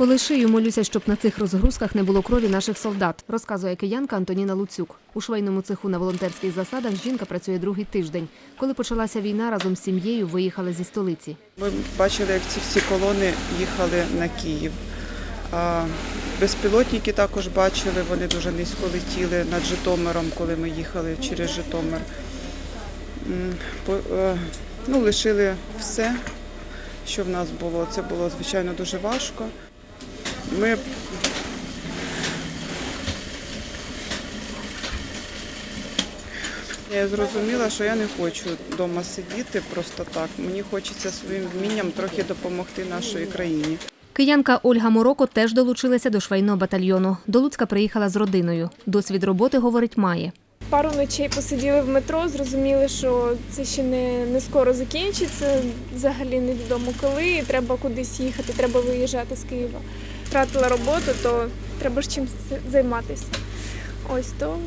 Коли шию молюся, щоб на цих розгрузках не було крові наших солдат, розказує киянка Антоніна Луцюк. У швейному цеху на волонтерських засадах жінка працює другий тиждень. Коли почалася війна, разом з сім'єю виїхали зі столиці. Ми бачили, як ці всі колони їхали на Київ. Безпілотники також бачили, вони дуже низько летіли над Житомиром, коли ми їхали через Житомир. Е, Ну, лишили все, що в нас було. Це було, звичайно, дуже важко. Ми Я зрозуміла, що я не хочу вдома сидіти просто так. Мені хочеться своїм вмінням трохи допомогти нашій країні. Киянка Ольга Мороко теж долучилася до швейного батальйону. До Луцька приїхала з родиною. Досвід роботи, говорить, має. Пару ночей посиділи в метро, зрозуміли, що це ще не, не скоро закінчиться. Взагалі невідомо коли. Треба кудись їхати, треба виїжджати з Києва. Втратила роботу, то треба ж чимось займатися. Ось то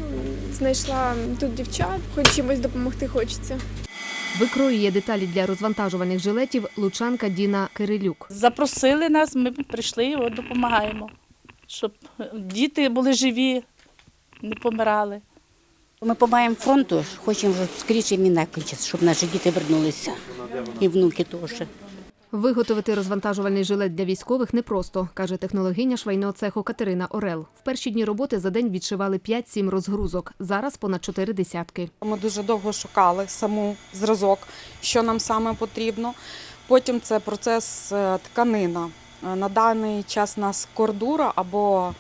знайшла тут дівчат, хоч чимось допомогти хочеться. Викроює деталі для розвантажувальних жилетів лучанка Діна Кирилюк. Запросили нас, ми прийшли, от допомагаємо, щоб діти були живі, не помирали. Ми допомагаємо фронту, хочемо, щоб скоріше війна кончиться, щоб наші діти вернулися. І внуки теж. Виготовити розвантажувальний жилет для військових непросто, каже технологиня швейного цеху Катерина Орел. В перші дні роботи за день відшивали 5-7 розгрузок. Зараз понад 4 десятки. Ми дуже довго шукали саму зразок, що нам саме потрібно. Потім це процес е, тканина. Е, На даний час у нас кордура або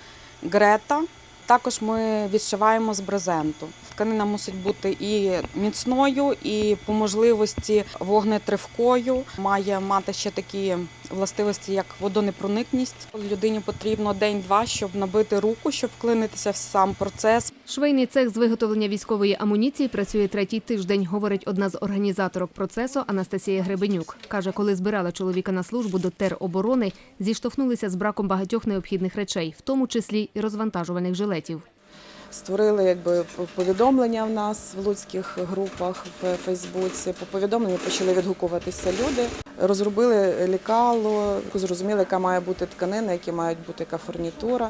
грета. Також ми відшиваємо з брезенту. Тканина мусить бути і міцною, і по можливості вогнетривкою. Має мати ще такі властивості, як водонепроникність. Людині потрібно день-два, щоб набити руку, щоб вклинитися в сам процес. Швейний цех з виготовлення військової амуніції працює третій тиждень, говорить одна з організаторок процесу Анастасія Гребенюк. Каже, коли збирала чоловіка на службу до тероборони, зіштовхнулися з браком багатьох необхідних речей, в тому числі і розвантажувальних жилетів. Створили якби повідомлення в нас в луцьких групах в Фейсбуці. По повідомленню почали відгукуватися люди. Розробили лікало, зрозуміли, яка має бути тканина, які мають бути яка фурнітура.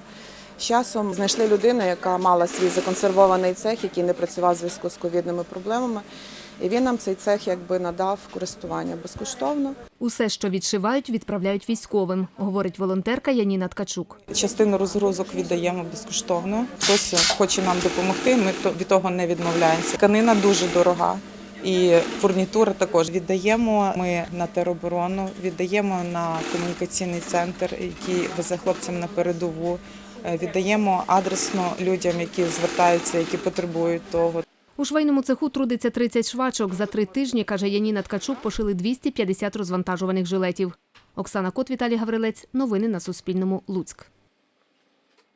З часом знайшли людину, яка мала свій законсервований цех, який не працював в зв'язку з ковідними проблемами. І він нам цей цех якби надав користування безкоштовно. Усе, що відшивають, відправляють військовим, говорить волонтерка Яніна Ткачук. Частину розгрузок віддаємо безкоштовно. Хтось хоче нам допомогти, ми від того не відмовляємося. Тканина дуже дорога. І фурнітура також віддаємо ми на тероборону, віддаємо на комунікаційний центр, який везе хлопцям на передову. Е, Віддаємо адресно людям, які звертаються, які потребують того. У швейному цеху трудиться 30 швачок. За три тижні, каже Яніна Ткачук, пошили 250 розвантажуваних жилетів. Оксана Кот, Віталій Гаврилець. Новини на Суспільному. Луцьк.